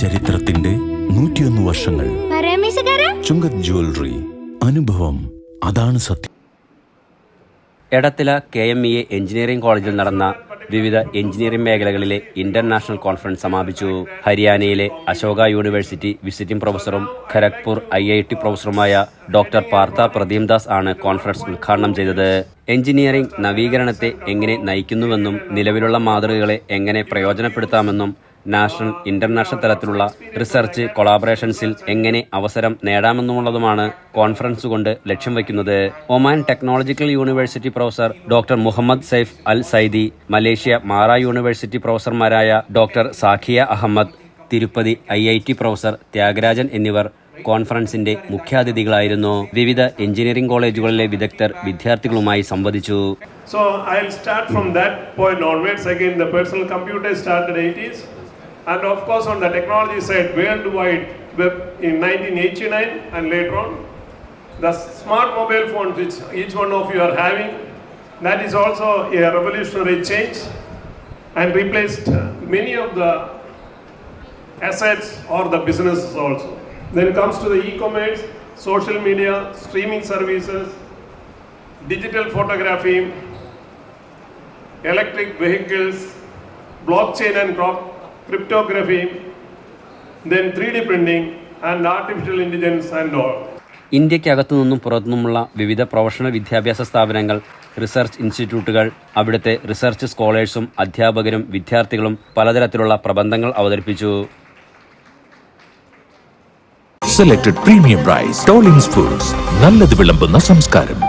ചരിത്രത്തിന്റെ നൂറ്റിയൊന്ന് വർഷങ്ങൾ. ചുങ്കത് ജ്വല്ലറി അനുഭവം അതാണ് സത്യം. എടത്തില K M E A engineering കോളേജിൽ നടന്ന വിവിധ എഞ്ചിനീയറിംഗ് മേഖലകളിലെ ഇന്റർനാഷണൽ കോൺഫറൻസ് സമാപിച്ചു. ഹരിയാനയിലെ അശോക യൂണിവേഴ്സിറ്റി വിസിറ്റിംഗ് പ്രൊഫസറും ഖരഗ്പൂർ ഐ ഐ ടി പ്രൊഫസറുമായ ഡോക്ടർ പാർത്ഥ പ്രദീംദാസ് ആണ് കോൺഫറൻസ് ഉദ്ഘാടനം ചെയ്തത്. എഞ്ചിനീയറിംഗ് നവീകരണത്തെ എങ്ങനെ നയിക്കുന്നുവെന്നും നിലവിലുള്ള മാതൃകകളെ എങ്ങനെ പ്രയോജനപ്പെടുത്താമെന്നും നാഷണൽ ഇന്റർനാഷണൽ തലത്തിലുള്ള റിസർച്ച് കൊളാബറേഷൻസിൽ എങ്ങനെ അവസരം നേടാമെന്നുമുള്ളതുമാണ് കോൺഫറൻസ് കൊണ്ട് ലക്ഷ്യം വയ്ക്കുന്നത്. Oman technological university professor doctor Muhammad Saif Al Saidi Malaysia Mara university പ്രൊഫസർമാരായ doctor Zakiya Ahmad Tirupati I I T professor Thyagarajan എന്നിവർ കോൺഫറൻസിന്റെ മുഖ്യാതിഥികളായിരുന്നു. വിവിധ എഞ്ചിനീയറിംഗ് കോളേജുകളിലെ വിദഗ്ധർ വിദ്യാർത്ഥികളുമായി സംവദിച്ചു. So I start from that point onwards again the personal computers started 80s, and of course on the technology side, World Wide Web in 1989 and later on, the smart mobile phones which each one of you are having, that is also a revolutionary change, and replaced many of the assets or the businesses also. Then comes to the e-commerce, social media, streaming services, digital photography, electric vehicles, blockchain and crop- cryptography, then 3D printing and artificial intelligence and all ഇന്ത്യക്കകത്തു നിന്നും പുറത്തുനിന്നുമുള്ള വിവിധ professional വിദ്യാഭ്യാസ സ്ഥാപനങ്ങൾ research ഇൻസ്റ്റിറ്റ്യൂട്ടുകൾ അവിടുത്തെ research സ്കോളേഴ്സും അധ്യാപകരും വിദ്യാർത്ഥികളും പലതരത്തിലുള്ള പ്രബന്ധങ്ങൾ അവതരിപ്പിച്ചു. സെലക്ടഡ് പ്രീമിയം റൈസ് ടോളിംഗ്സ് ഫുഡ്സ് നല്ലത് വിളമ്പുന്ന സംസ്കാരം.